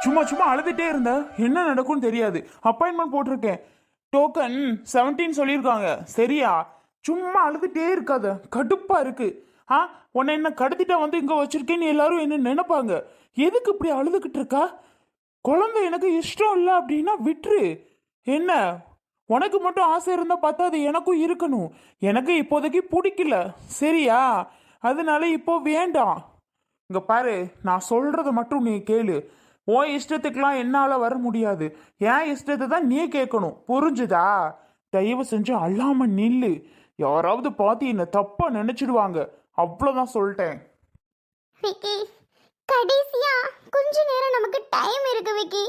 சும்மா சும்மா அழுதுகிட்டே இருந்த என்ன நடக்கும்னு தெரியாது. அப்பாயின்மெண்ட் போட்டிருக்கேன். டோக்கன் 17 சொல்லியிருக்காங்க. சரியா? சும்மா அழுதுகிட்டே இருக்காத. கடுப்பாக இருக்குது ஆ? உன்னை என்ன கடத்திட்டா வந்து இங்கே வச்சுருக்கேன்னு எல்லாரும் என்ன நினைப்பாங்க? எதுக்கு இப்படி அழுதுகிட்டு இருக்கா? குழந்தை எனக்கு இஷ்டம் இல்லை அப்படின்னா விட்டுரு. என்ன? உனக்கு மட்டும் ஆசை இருந்தால் பார்த்தா அது எனக்கும் இருக்கணும். எனக்கு இப்போதைக்கு பிடிக்கல. சரியா? அதனால இப்போ வேண்டாம். இங்கே பாரு நான் சொல்கிறத மட்டும் நீ கேளு. உன் இஷ்டத்துக்கெலாம் என்னால் வர முடியாது. என் இஷ்டத்தை தான் நீ கேட்கணும். புரிஞ்சுதா? தயவு செஞ்சு அல்லாம நில்லு. யாராவது பார்த்து என்னை தப்பா நினைச்சிடுவாங்க. அவ்வளோதான் சொல்லிட்டேன். விக்கி கடைசியா கொஞ்ச நேரம் நமக்கு டைம் இருக்கு விக்கி.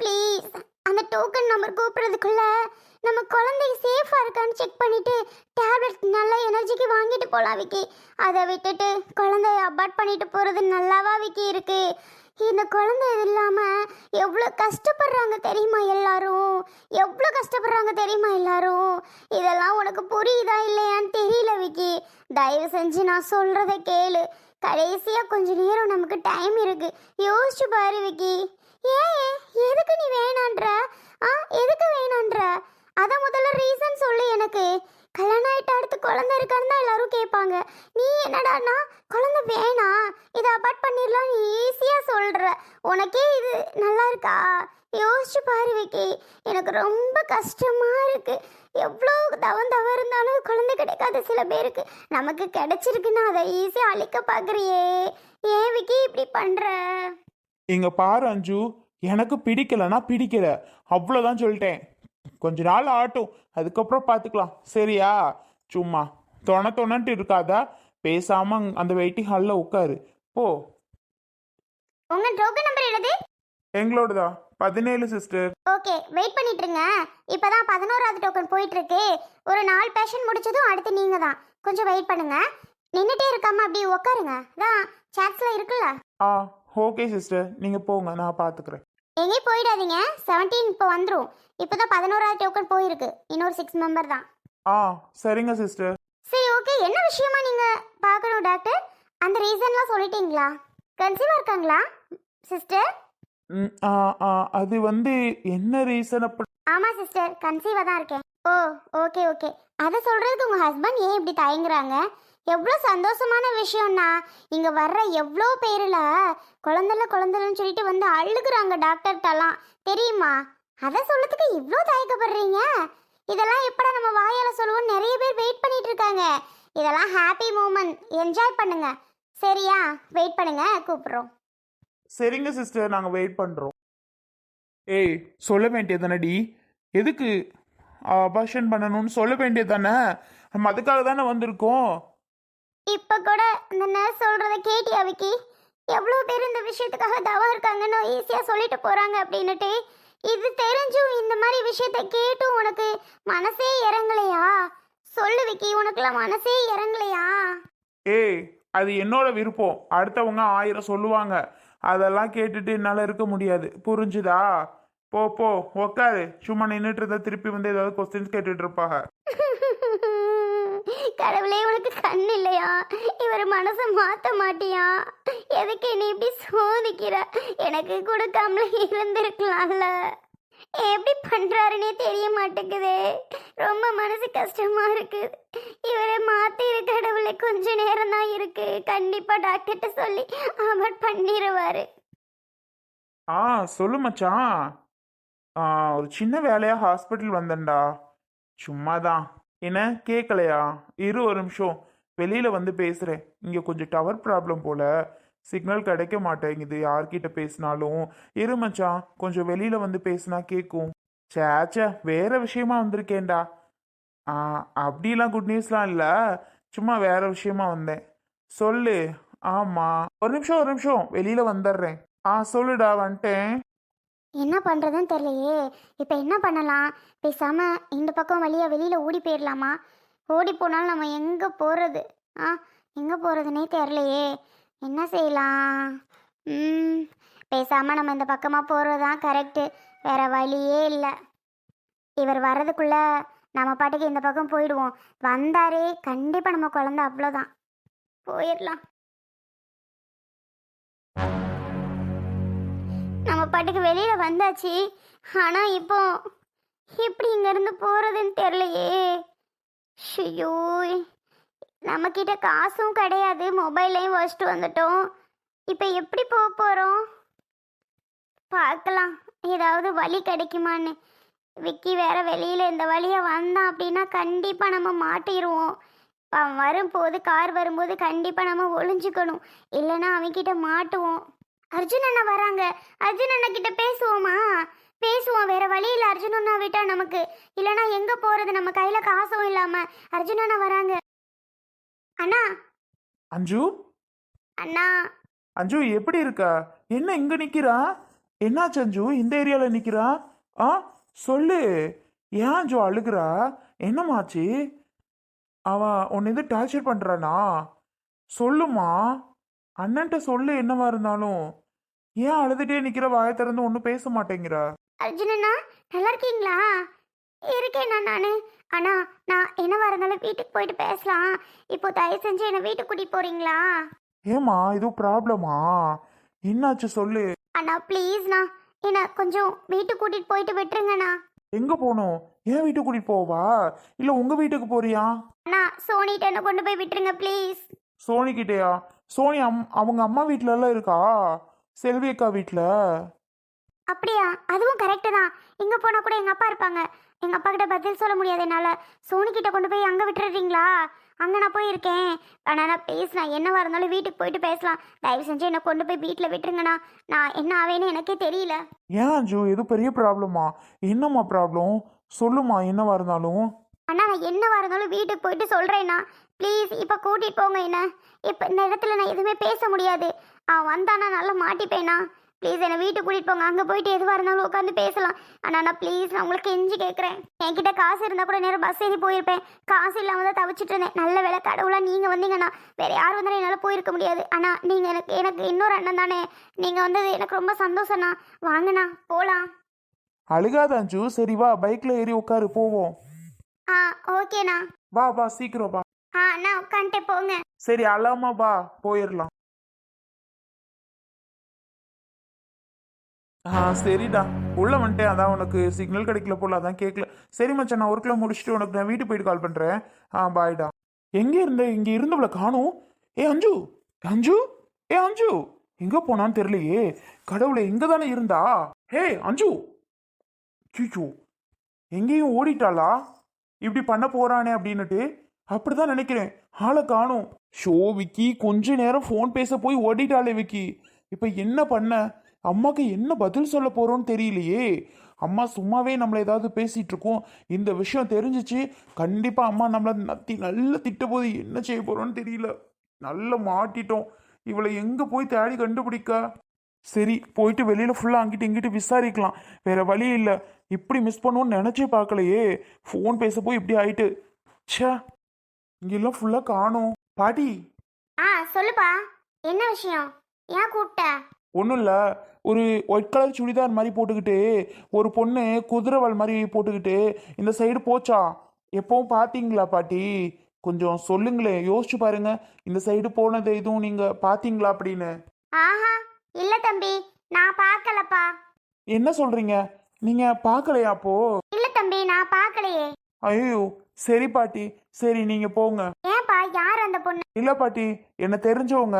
ப்ளீஸ் அந்த டோக்கன் நம்பர் கூப்பிடுறதுக்குள்ள நம்ம குழந்தை சேஃபாக இருக்கான்னு செக் பண்ணிவிட்டு டேப்லெட் நல்ல எனர்ஜிக்கு வாங்கிட்டு போகலாம் விக்கி. அதை விட்டுட்டு குழந்தைய அபார்ட் பண்ணிட்டு போகிறது நல்லாவா விக்கி இருக்கு. இந்த குழந்தை இது இல்லாமல் எவ்வளோ கஷ்டப்படுறாங்க தெரியுமா எல்லாரும்? எவ்வளோ கஷ்டப்படுறாங்க தெரியுமா எல்லாரும்? இதெல்லாம் உனக்கு புரியுதா இல்லையான்னு தெரியல விக்கி. தயவு செஞ்சு நான் சொல்கிறத கேளு. கடைசியாக கொஞ்சம் நேரம் நமக்கு டைம் இருக்கு. யோசிச்சு பாரு விக்கி. ஏன்? எதுக்கு நீ வேணான்ற? ஆ எதுக்கு வேணான்ற? அதான் முதல்ல ரீசன் சொல்லு எனக்கு. கல்யாணம் ஆயிட்டு அடுத்து குழந்தை இருக்கான்னு தான் எல்லாரும் கேட்பாங்க. நீ என்னடான்னா குழந்தை வேணாம் இதை அபார்ட் பண்ணிடலாம் நீ சொல்கிற உனக்கே இது நல்லா இருக்கா? யோசிச்சு பாரு விக்கி. எனக்கு ரொம்ப கஷ்டமாக இருக்குது எவ்வளோ தவம் தவ இருந்தாலும் குழந்தை கிடைக்காத சில பேருக்கு நமக்கு கிடைச்சிருக்குன்னா அதை ஈஸியாக அழிக்க பார்க்குறியே ஏன் விக்கி இப்படி பண்ணுற இங்கே பாரு அஞ்சு. எனக்கு பிடிக்கலனா பிடிக்கல. அவ்வளோதான் சொல்லிட்டேன். கொஞ்ச நாள் ஆட்டும் அதுக்கப்புறம் பார்த்துக்கலாம் சரியா? சும்மா. தொண தொணன்ட்டு இருக்காதா? பேசாம அந்த வெயிட்டிங் ஹாலில் உட்காரு போ. உங்க டோக்கன் நம்பர் என்னது? எங்களோடதா? பதினேழு சிஸ்டர். ஓகே. வெயிட் பண்ணிட்டு இருங்க இப்பதான் பதினோராவது டோக்கன் போயிட்டு இருக்கு ஒரு நாலு பேஷன் முடிச்சதும் அடுத்து நீங்க தான் கொஞ்சம் வெயிட் பண்ணுங்க. நின்றுட்டே இருக்காம அப்படியே உட்காருங்க தான் சாட்ஸ்ல இருக்குல்ல? ஆ ஓகே சிஸ்டர். நீங்க போங்க. நான் பார்த்துக்கிறேன் எங்கேயும் போயிடாதீங்க. செவன்டீன் இப்போ வந்துடும் இப்போதான் பதினோராவது டோக்கன் போயிருக்கு. இன்னொரு சிக்ஸ் மெம்பர் தான். ஆ சரிங்க சிஸ்டர் சரி ஓகே என்ன விஷயமா நீங்க பார்க்கணும் டாக்டர் அந்த ரீசன்லாம் சொல்லிட்டீங்களா? கன்சீவா இருக்காங்களா சிஸ்டர் ம், ஆ ஆ. அது வந்து என்ன ரீசன் அப்படி ஆமா சிஸ்டர் கன்சீவா தான் இருக்கேன். ஓ ஓகே ஓகே அதை சொல்றதுக்கு உங்க ஹஸ்பண்ட் ஏன் இப்படி தயங்குறாங்க? எவ்வளோ சந்தோஷமான விஷயம்னா இங்கே வர்ற எவ்வளோ பேரில் குழந்தைல குழந்தைலன்னு சொல்லிட்டு வந்து அழுகுறாங்க டாக்டர்கிட்டலாம். தெரியுமா? அதை சொல்லத்துக்கு இவ்வளோ தயக்கப்படுறீங்க? இதெல்லாம் எப்படா நம்ம வாயால் சொல்லுவோம் நிறைய பேர் வெயிட் பண்ணிட்டு இருக்காங்க. இதெல்லாம் ஹாப்பி மூமெண்ட் என்ஜாய் பண்ணுங்க. சரியா? வெயிட் பண்ணுங்க. கூப்பிடுறோம். சரிங்க சிஸ்டர் நாங்கள் வெயிட் பண்ணுறோம் ஏய் சொல்ல வேண்டியதானடி எதுக்கு? அபாஷன் பண்ணணும்னு சொல்ல வேண்டியதானே நம்ம அதுக்காக தானே வந்திருக்கோம். இப்ப கூட இந்த நர்ஸ் சொல்றத கேட்டியா விக்கி? எவ்வளோ பேர் இந்த விஷயத்துக்காக தவா இருக்காங்கன்னு ஈஸியா சொல்லிட்டு போறாங்க அப்படின்னுட்டு இது தெரிஞ்சும் இந்த மாதிரி விஷயத்த கேட்டும் உனக்கு மனசே இறங்கலையா? சொல்லு விக்கி உனக்குலாம் மனசே இறங்கலையா? ஏய் அது என்னோட விருப்பம். அடுத்தவங்க ஆயிரம் சொல்லுவாங்க. அதெல்லாம் கேட்டுட்டு என்னால் இருக்க முடியாது. புரிஞ்சுதா? போ போ உக்காரு. சும்மா நின்றுட்டு இருந்தா திருப்பி வந்து ஏதாவது கொஸ்டின்ஸ் கேட்டுட்டு இருப்பாங்க. கடவுளே உனக்கு கண் இல்லையா? இவர் மனசை மாற்ற மாட்டியா? எதுக்கு நீ இப்படி சோதிக்கிற? எனக்கு கொடுக்காமல இருந்திருக்கலாம்ல. எப்படி பண்றாருன்னே தெரிய மாட்டேங்குதே. ரொம்ப மனசு கஷ்டமா இருக்கு. இவரை மாத்திரு கடவுளே கொஞ்ச நேரம் தான் இருக்கு. கண்டிப்பா டாக்டர்கிட்ட சொல்லி அவர் பண்ணிடுவாரு ஆ சொல்லு மச்சான் ஆ ஒரு சின்ன வேலையாக ஹாஸ்பிட்டல் வந்தேன்டா. சும்மா தான் என்ன? கேட்கலையா இரு ஒரு நிமிஷம். வெளியில் வந்து பேசுகிறேன் இங்கே கொஞ்சம் டவர் ப்ராப்ளம் போல். சிக்னல் கிடைக்க மாட்டேங்குது. யார்கிட்ட பேசினாலும். இரு மச்சான். கொஞ்சம் வெளியில் வந்து பேசினா கேட்கும் சேச்சே வேற விஷயமா வந்திருக்கேன்டா. ஆ அப்படிலாம் குட் நியூஸ்லாம் இல்லை. சும்மா வேறு விஷயமா வந்தேன். சொல்லு. ஆமாம் ஒரு நிமிஷம் ஒரு நிமிஷம். வெளியில் வந்துடுறேன் ஆ சொல்லுடா வந்துட்டேன். என்ன பண்ணுறதுன்னு தெரியலையே. இப்போ என்ன பண்ணலாம்? பேசாமல் இந்த பக்கம் வழியாக வெளியில் ஓடி போயிடலாமா ஓடி போனாலும் நம்ம எங்கே போகிறது ஆ எங்கே போகிறதுனே தெரியலையே. என்ன செய்யலாம்? ம் பேசாமல் நம்ம இந்த பக்கமாக போகிறது தான் கரெக்டு வேறு வழியே இல்லை. இவர் வர்றதுக்குள்ளே நம்ம பாட்டுக்கு இந்த பக்கம் போயிடுவோம். வந்தாரே கண்டிப்பாக நம்ம குழந்த அவ்வளோதான் போயிடலாம் நம்ம பாட்டுக்கு வெளியில் வந்தாச்சு. ஆனால் இப்போ எப்படி இங்கேருந்து போகிறதுன்னு தெரிலையே தெரியலையே. ஷியோ நம்மக்கிட்ட காசும் கிடையாது மொபைல்லையும் வச்சுட்டு வந்துட்டோம். இப்போ எப்படி போக போகிறோம் பார்க்கலாம். ஏதாவது வழி கிடைக்குமான்னு. விக்கி வேற வெளியில் இந்த வழியை வந்தான் அப்படின்னா கண்டிப்பாக நம்ம மாட்டிடுவோம் அவன் வரும்போது கார் வரும்போது கண்டிப்பாக நம்ம ஒளிஞ்சுக்கணும். இல்லைன்னா அவன்கிட்ட மாட்டுவோம். அர்ஜுன் அண்ணா வராங்க. அர்ஜுன் அண்ணா கிட்ட பேசுவோமா? பேசுவோம். வேற வழி இல்லை அர்ஜுன் அண்ணா விட்டா நமக்கு. இல்லைன்னா எங்கே போகிறது நம்ம கையில் காசும் இல்லாமல் அர்ஜுன் அண்ணா வராங்க. அண்ணா. அஞ்சு. அண்ணா. அஞ்சு எப்படி இருக்கா? என்ன இங்க நிக்கிறா? என்னாச்சு அஞ்சு? இந்த ஏரியால நிக்கிறா? ஆ சொல்லு. ஏன் அஞ்சு அழுகுறா? என்னமாச்சு அவன் உன்னை எது டார்ச்சர் பண்றானா? சொல்லுமா அண்ணன்ட்ட சொல்லு என்னவா இருந்தாலும். ஏன் அழுதுட்டே நிக்கிற வாயை திறந்து ஒன்றும் பேச மாட்டேங்கிறா? அர்ஜுனண்ணா நல்லா இருக்கீங்களா? இருக்கேண்ணா நான் அண்ணா நான் என்னவா இருந்தாலும் வீட்டுக்கு போயிட்டு பேசலாம். இப்போ தயவு செஞ்சு என்னை வீட்டுக்கு கூட்டிட்டு போறீங்களா? ஏமா இது ப்ராப்ளமா? என்னாச்சு சொல்லு. அண்ணா ப்ளீஸ்ண்ணா என்னை கொஞ்சம் வீட்டுக்கு கூட்டிட்டு போயிட்டு விட்டுருங்கண்ணா. எங்க போகணும்? ஏன் வீட்டுக்கு கூட்டிட்டு போவா? இல்ல உங்க வீட்டுக்கு போறியா? அண்ணா சோனிட்ட என்ன கொண்டு போய் விட்டுருங்க ப்ளீஸ். சோனி கிட்டயா? சோனி அம் அவங்க அம்மா வீட்ல எல்லாம் இருக்கா? செல்வி அக்கா வீட்ல? அப்படியா? அதுவும் கரெக்டு தான். இங்கே போனால் கூட எங்கள் அப்பா இருப்பாங்க. எங்கள் அப்பா கிட்ட பதில் சொல்ல முடியாது என்னால். சோனி கிட்ட கொண்டு போய் அங்கே விட்டுறீங்களா? அங்கே நான் போயிருக்கேன். ஆனால் நான் பேசலாம் என்னவா இருந்தாலும் வீட்டுக்கு போயிட்டு பேசலாம். தயவு செஞ்சு என்னை கொண்டு போய் வீட்டில் விட்டுருங்கண்ணா. நான் என்ன ஆவேன்னு எனக்கே தெரியல. ஏன் அஞ்சு? எது பெரிய ப்ராப்ளமா என்னம்மா ப்ராப்ளம் சொல்லுமா என்னவா இருந்தாலும். அண்ணா நான் என்னவா இருந்தாலும் வீட்டுக்கு போயிட்டு சொல்கிறேண்ணா ப்ளீஸ் இப்போ கூட்டிகிட்டு போங்க என்ன. இப்போ இந்த இடத்துல நான் எதுவுமே பேச முடியாது. அவன் வந்தானா நல்லா மாட்டிப்பேண்ணா ப்ளீஸ் என்னை வீட்டுக்கு கூட்டிகிட்டு போங்க. அங்கே போயிட்டு எதுவாக இருந்தாலும் உட்காந்து பேசலாம். அண்ணா நான் ப்ளீஸ் நான் உங்களுக்கு கெஞ்சி கேட்குறேன் என்கிட்ட காசு இருந்தால் கூட நேரம் பஸ் ஏறி போயிருப்பேன். காசு இல்லாமல் தான் தவிச்சிட்டு இருந்தேன். நல்ல வேலை கடவுளாக நீங்கள் வந்தீங்கன்னா வேறு யார் வந்தாலும் என்னால் போயிருக்க முடியாது. அண்ணா நீங்கள் எனக்கு எனக்கு இன்னொரு அண்ணன் தானே. நீங்கள் வந்தது எனக்கு ரொம்ப சந்தோஷம்ண்ணா. வாங்கண்ணா போகலாம் அழுகாதான் சரி வா பைக்கில் ஏறி உட்காரு போவோம். ஆ ஓகேண்ணா. வா வா சீக்கிரம் வா. ஆ அண்ணா உட்காந்துட்டு போங்க. சரி அழாம வா போயிடலாம் ஆ சரிடா. உள்ள வந்துட்டேன். அதான் உனக்கு சிக்னல் கிடைக்கல போல அதான் கேட்கல சரி மச்சான் நான் ஒர்க்கில் முடிச்சுட்டு உனக்கு நான் வீட்டுக்கு போயிட்டு கால் பண்றேன். ஆ பாய்டா எங்க இருந்த? இங்க இருந்தவளை காணும். ஏ அஞ்சு. அஞ்சு. ஏ அஞ்சு. எங்க போனான்னு தெரியலையே. கடவுளை எங்க தானே இருந்தா? ஹே அஞ்சு. சீச்சோ எங்கேயும் ஓடிட்டாளா? இப்படி பண்ண போறானே அப்படின்னுட்டு அப்படிதான் நினைக்கிறேன். ஆளை காணும். ஷோ விக்கி கொஞ்ச நேரம் ஃபோன் பேச போய் ஓடிட்டாளே விக்கி. இப்போ என்ன பண்ண? அம்மாக்கு என்ன பதில் சொல்ல போறோம்னு தெரியலையே. அம்மா சும்மாவே நம்மளை ஏதாவது பேசிட்டு இருக்கோம். இந்த விஷயம் தெரிஞ்சிச்சு கண்டிப்பா அம்மா நம்மளை நத்தி நல்ல திட்ட போது என்ன செய்ய போறோம்னு தெரியல. நல்ல மாட்டிட்டோம். இவளை எங்க போய் தேடி கண்டுபிடிக்க? சரி போயிட்டு வெளியில ஃபுல்லா அங்கிட்டு இங்கிட்டு விசாரிக்கலாம். வேற வழி இல்லை. இப்படி மிஸ் பண்ணுவோன்னு நினைச்சே பார்க்கலையே. ஃபோன் பேச போய் இப்படி ஆயிட்டு. ச்சே இங்கெல்லாம் ஃபுல்லா காணோம். பாட்டி. ஆ சொல்லுப்பா. என்ன விஷயம்? ஏன் கூப்பிட்ட? ஒன்றும் இல்லை. ஒரு ஒயிட் கலர் சுடிதார் மாதிரி போட்டுக்கிட்டு ஒரு பொண்ணு குதிரைவால் மாதிரி போட்டுக்கிட்டு இந்த சைடு போச்சா? எப்பவும் பார்த்தீங்களா பாட்டி? கொஞ்சம் சொல்லுங்களேன். யோசிச்சு பாருங்க. இந்த சைடு போனது எதுவும் நீங்க பார்த்தீங்களா அப்படின்னு? ஆஹா இல்ல தம்பி. நான் பார்க்கலப்பா என்ன சொல்றீங்க? நீங்க பார்க்கலையா அப்போ? இல்ல தம்பி நான் பார்க்கலையே ஐயோ சரி பாட்டி சரி நீங்க போங்க. ஏன்பா யார் அந்த பொண்ணு? இல்ல பாட்டி என்ன தெரிஞ்சவங்க.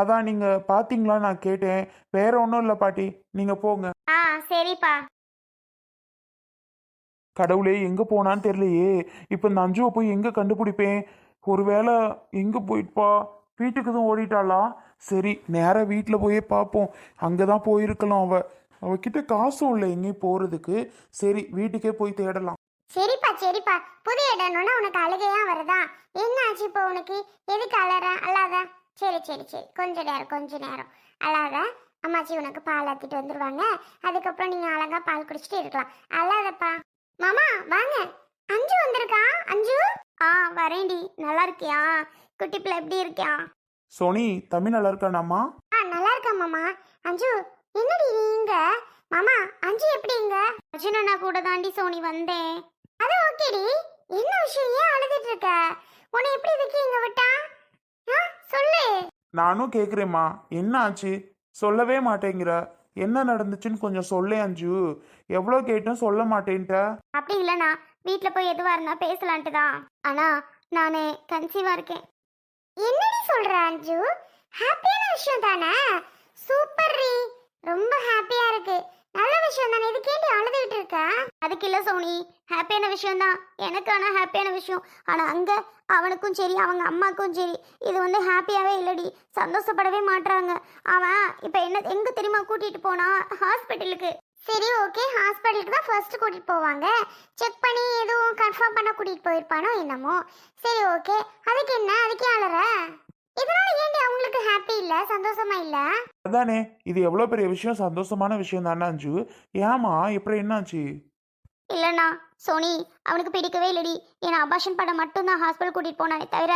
அதான் நீங்க பாத்தீங்களா நான் கேட்டேன். வேற ஒன்றும் இல்லை பாட்டி நீங்க போங்க. ஆ சரிப்பா. கடவுளே எங்க போனான்னு தெரியலையே. இப்போ இந்த அஞ்சுவை போய் எங்க கண்டுபிடிப்பேன்? ஒருவேளை எங்க போயிட்டுப்பா வீட்டுக்கு தான் ஓடிட்டாளா? சரி நேரா வீட்டில் போயே பார்ப்போம் அங்கே தான் போயிருக்கலாம் அவ. அவகிட்ட காசும் இல்லை எங்கேயும் போறதுக்கு. சரி வீட்டுக்கே போய் தேடலாம். சரிப்பா சரிப்பா. புது இடம்னு உனக்கு அழுகையா வருதா? என்ன ஆச்சு இப்போ உனக்கு? எதுக்கு அலற? அல்லாத சரி சரி சரி. கொஞ்ச நேரம் கொஞ்ச நேரம். அல்லாத அம்மாச்சி உனக்கு பால் ஆத்திட்டு வந்துருவாங்க. அதுக்கப்புறம் நீங்க அழகா பால் குடிச்சிட்டு இருக்கலாம். அல்லாதப்பா மாமா வாங்க. அஞ்சு வந்திருக்கா? அஞ்சு? ஆ வரேன்டி. நல்லா இருக்கியா? குட்டி பிள்ளை எப்படி இருக்கியா? சோனி தமிழ் நல்லா இருக்கானாம்மா? ஆ நல்லா இருக்கா மாமா. அஞ்சு என்னடி நீங்க மாமா அஞ்சு எப்படிங்க அர்ஜுனண்ணா கூட தாண்டி சோனி வந்தேன். அது ஓகேடி. என்ன விஷயம்? ஏன் அழுதுட்டு இருக்க? உன்னை எப்படி இதுக்கு இங்க விட்டா? ஆ சொல்லு. நானும் கேட்குறேம்மா என்ன ஆச்சு? சொல்லவே மாட்டேங்கிற. என்ன நடந்துச்சுன்னு கொஞ்சம் சொல்லே அஞ்சு. எவ்வளோ கேட்டும் சொல்ல மாட்டேன்ட்ட. அப்படி இல்லைண்ணா வீட்டில் போய் எதுவாக இருந்தா பேசலான்ட்டு தான். ஆனால் நான் கன்சீவாக இருக்கேன். என்னடி சொல்கிற அஞ்சு? ஹாப்பியான விஷயம் தானே? சூப்பர் ரீ ரொம்ப ஹாப்பியாக இருக்கு நல்ல விஷயம் கேட்டு அழுதுகிட்டு இருக்க? அதுக்கு இல்லை சோனி ஹாப்பியான விஷயம் தான் எனக்கு ஆனால் ஹாப்பியான விஷயம். ஆனால் அங்கே அவனுக்கும் சரி அவங்க அம்மாக்கும் சரி இது வந்து ஹாப்பியாகவே இல்லடி. சந்தோஷப்படவே மாட்றாங்க. அவன் இப்போ என்ன எங்கே தெரியுமா கூட்டிகிட்டு போனா? ஹாஸ்பிட்டலுக்கு சரி ஓகே ஹாஸ்பிட்டலுக்கு தான் ஃபர்ஸ்ட் கூட்டிட்டு போவாங்க. செக் பண்ணி எதுவும் கன்ஃபார்ம் பண்ண கூட்டிட்டு போயிருப்பானோ என்னமோ. சரி ஓகே அதுக்கு என்ன? அதுக்கே அழற? இதனால ஏன்டி அவங்களுக்கு ஹாப்பி இல்ல சந்தோஷமா இல்ல? அதானே இது எவ்வளோ பெரிய விஷயம்? சந்தோஷமான விஷயம் தானே அஞ்சு ஏமா எப்படி என்னாச்சு இல்லண்ணா சோனி அவனுக்கு பிடிக்கவே இல்லடி. ஏன்னா அபாஷன் பண்ண மட்டும்தான் ஹாஸ்பிட்டல் கூட்டிட்டு போனானே தவிர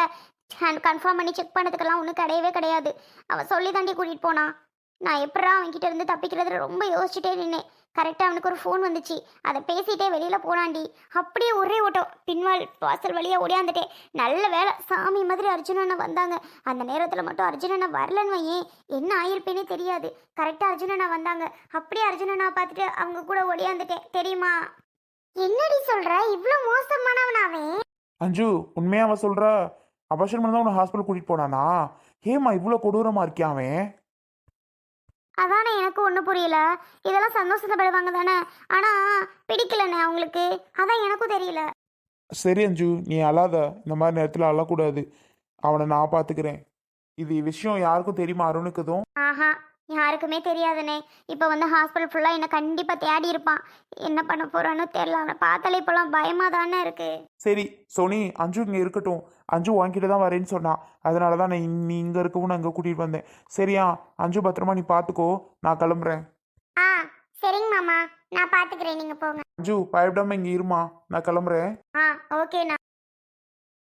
கன்ஃபார்ம் பண்ணி செக் பண்ணதுக்கெல்லாம் ஒன்றும் கிடையவே கிடையாது. அவன் சொல்லி தாண்டி கூட்டிட்டு போனான் நான் எப்படா அவன்கிட்ட இருந்து தப்பிக்கிறது ரொம்ப யோசிச்சுட்டே நின்னேன். கரெக்டாக அவனுக்கு ஒரு ஃபோன் வந்துச்சு. அதை பேசிட்டே வெளியில் போனாண்டி. அப்படியே ஒரே ஓட்டம். பின்வால் வாசல் வழியாக ஓடியாந்துட்டேன். நல்ல வேலை சாமி மாதிரி அர்ஜுனண்ணா வந்தாங்க. அந்த நேரத்தில் மட்டும் அர்ஜுனண்ணா வரலன்னு வையேன். என்ன ஆயிருப்பேனே தெரியாது. கரெக்டாக அர்ஜுனண்ணா வந்தாங்க. அப்படியே அர்ஜுனண்ணா பார்த்துட்டு அவங்க கூட ஓடியாந்துட்டேன். தெரியுமா? என்னடி சொல்ற? இவ்வளோ மோசமானவனாவே. அஞ்சு உண்மையாக அவன் சொல்ற? அபாஷன் தான் உன்னை ஹாஸ்பிட்டல் கூட்டிகிட்டு போனானா? ஏமா இவ்வளோ கொடூரமாக இருக்கியாவே அவன்? அதானே எனக்கு ஒன்றும் புரியல. இதெல்லாம் சந்தோஷப்படுவாங்க தானே. ஆனால் பிடிக்கலண்ணே அவங்களுக்கு? அதான் எனக்கும் தெரியல. சரி அஞ்சு. நீ அழாத. இந்த மாதிரி நேரத்தில் அழக்கூடாது. அவனை நான் பார்த்துக்கிறேன் இது விஷயம் யாருக்கும் தெரியுமா? அருணுக்குதும். ஆஹா யாருக்குமே தெரியாதுண்ணே இப்போ வந்து ஹாஸ்பிட்டல் ஃபுல்லாக என்னை கண்டிப்பாக தேடி இருப்பான். என்ன பண்ண போறான்னு தெரியல. அவனை பார்த்தாலே இப்போலாம் பயமாக தானே இருக்கு. சரி சோனி அஞ்சு இங்கே இருக்கட்டும். அஞ்சு வாங்கிட்டு தான் வரேன்னு சொன்னான் அதனால தான் நான் நீ இங்கே இருக்கவும் நான் இங்கே கூட்டிகிட்டு வந்தேன். சரியா அஞ்சு பத்திரமா நீ பார்த்துக்கோ நான் கிளம்புறேன். ஆ சரிங்க மாமா. நான் பார்த்துக்கிறேன் நீங்கள் போங்க. அஞ்சு பயப்படாம இங்கே இருமா நான் கிளம்புறேன். ஆ ஓகேண்ணா